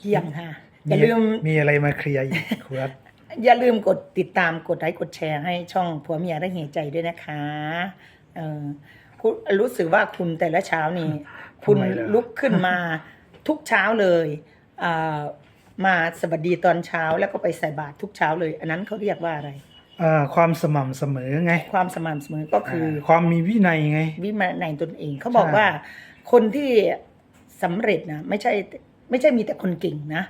เยี่ยมค่ะอย่าลืมมีอะไรมาเคลียร์อีกครับอย่าลืมกดติดตามกดไลค์กดแชร์ให้ช่องผัวเมียได้เหตุใจด้วยนะคะเออคุณรู้สึกว่าคุณแต่ละเช้านี่ คุณทำไมเหรอลุกขึ้นมาทุกเช้าเลยอ่ามาสวัสดีตอนเช้าแล้วก็ไปใส่บาตรทุกเช้าเลย อันนั้นเขาเรียกว่าอะไรอ่าความสม่ำเสมอไง ความสม่ำเสมอก็คืออาความมีวินัยไง วิมานในตนเองเขาบอกใช่ว่า คนที่สำเร็จนะไม่ใช่ ไม่ใช่มีแต่คนเก่งนะ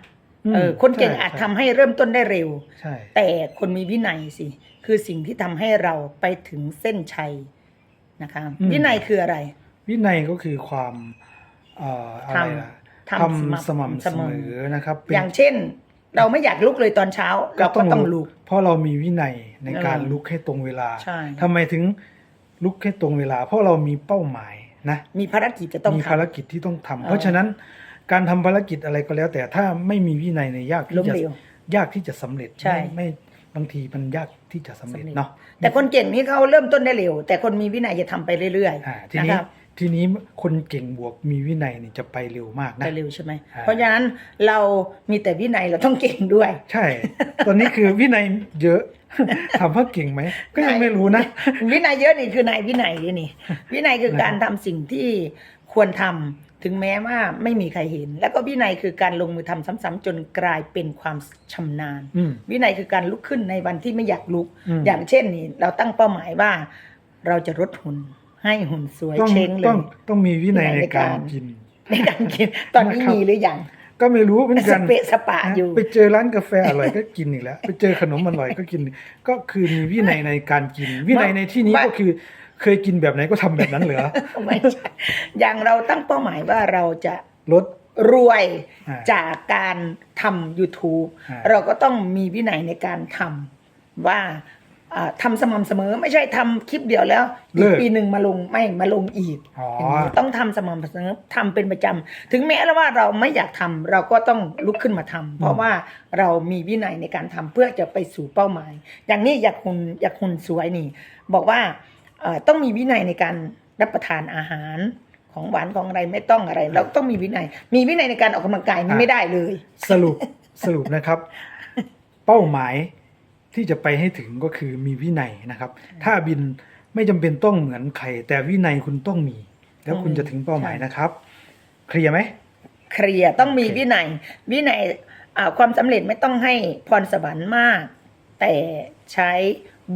มเออคนเก่งใช่อาจใช่ทำให้เริ่มต้นได้เร็วใช่แต่คนมีวินัยสิ คือสิ่งที่ทำให้เราไปถึงเส้นชัยนะคะวินัยคืออะไร วินัยก็คือความเอ่ออะไรล่ะทำทำสม่ำเสมอนะครับเป็นอย่างเช่น เราไม่อยากลุกเลยตอนเช้า เราก็ต้องลุก เพราะเรามีวินัยในการเออลุกให้ตรงเวลาใช่ทำไมถึงลุกให้ตรงเวลา เพราะเรามีเป้าหมายนะ มีภารกิจจะต้องมีทภารกิจที่ต้องทำเออเพราะฉะนั้น การทำภารกิจอะไรก็แล้ว แต่ถ้าไม่มีวินัยในยยากำล้ที่มจะเหลวยากที่จะสำเร็จใช่ ไม่ไม่บางทีมันยากที่จะสำเร็จสำเร็จเนาะแต่คนเก่งนี่เขาเริ่มต้นได้เร็ว แต่คนมีวินัยจะทำไปเรื่อยอ่าทีๆนะนี้ครับทีนี้คนเก่งบวกมีวินัยนี่จะไปเร็วมากนะ ไปเร็วใช่ไหมอ่า เพราะฉะนั้นเรามีแต่วินัยเราต้องเก่งด้วย ใช่ ตอนนี้คือวินัยเยอะ ถามว่าเก่งไหม ก็ยังไม่รู้นะ วินัยเยอะนี่คือนายวินัยนี่นี่ วินัยคือการทำสิ่งที่ควรทำ ถึงแม้ว่าไม่มีใครเห็น แล้วก็วินัยคือการลงมือทำซ้ำๆจนกลายเป็นความชำนาญอืมวินัยคือการลุกขึ้นในวันที่ไม่อยากลุกอืมอย่างเช่นนี่เราตั้งเป้าหมายว่า เราจะลดหุ่นให้หุ่นสวยต้องเช้งเลต้องยต้องมีวินัยวินัยในในกาการรกินในการกิน ตอนนี้นะครับมีหรือยังก็ไม่รู้เหมือนสกันเปะสปะอยู่ไปเจอร้านกาแฟอร่อยก็กินอีกแล้ว ไปเจอขนมอร่อยก็กิน ก็คือมีวินัยในการกิน วินัยในที่นี้ว่าก็คือ เคยกินแบบไหนก็ทำแบบนั้นเหรอ ไม่ใช่อย่างเราตั้งเป้าหมายว่าเราจะลด รวยอ่าจากการทำ YouTube อ่า เราก็ต้องมีวินัยในการทำว่าอ่าทำสม่ำเสมอไม่ใช่ทำคลิปเดียวแล้วอีกปีหนึ่งมาลงไม่มาลงอีกอ๋ออ ย่างนี้ต้องทำสม่ำเสมอทำเป็นประจำถึงแม้แล้วว่าเราไม่อยากทำเราก็ต้องลุกขึ้นมาทำเพราะว่าเรามีวินัยในการทำเพื่อจะไปสู่เป้าหมาย อย่างนี้อยากหุ่นอยากหุ่นสวยนี่ บอกว่าเอ่อ ต้องมีวินัยในการรับประทานอาหารของหวานของอะไรไม่ต้องอะไร เราต้องมีวินัย มีวินัยในการออกกำลังกายนี่อะไม่ได้เลย สรุปสรุปนะครับ เป้าหมายที่จะไปให้ถึงก็คือมีวินัยนะครับ ถ้าบินไม่จำเป็นต้องเหมือนใครแต่วินัยคุณต้องมี แล้วคุณจะถึงเป้าหมายนะครับ เคลียร์ไหมเคลียร์ต้องมีโอเควินัย วินัยอ่าความสำเร็จไม่ต้องให้พรสวรรค์มาก แต่ใช้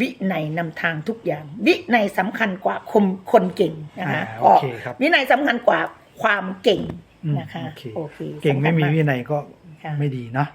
วินัยนำทางทุกอย่าง วินัยสำคัญกว่าคนคนเก่งนะคะอ่าโอเคครับ วินัยสำคัญกว่าความเก่งอืมนะคะโอเคโอเคเก่งไม่มีสำคัญวินัยก็ค่ะ ไม่ดีเนาะ